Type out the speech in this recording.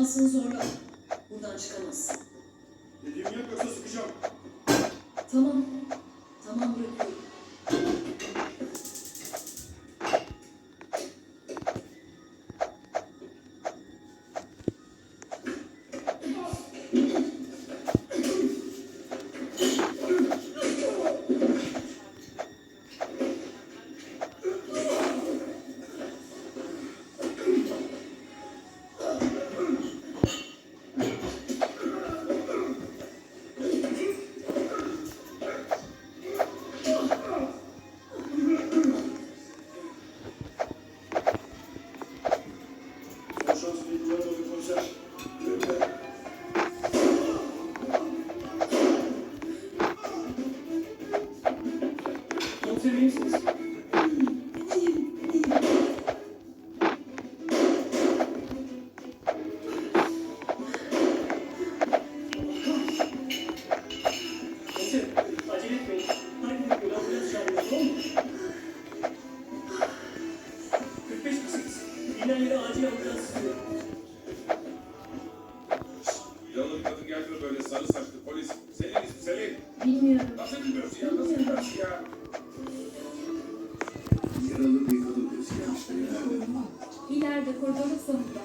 Şansını zorla. Buradan çıkamazsın. Dediğimi yap yoksa sıkacağım. Tamam. Tamam bırakıyorum. Senin ismi Selin. Bilmiyorum. Nasıl bilmiyorsun ya? Nasıl bilmiyorsun ya? nerede? Koridorun sonunda.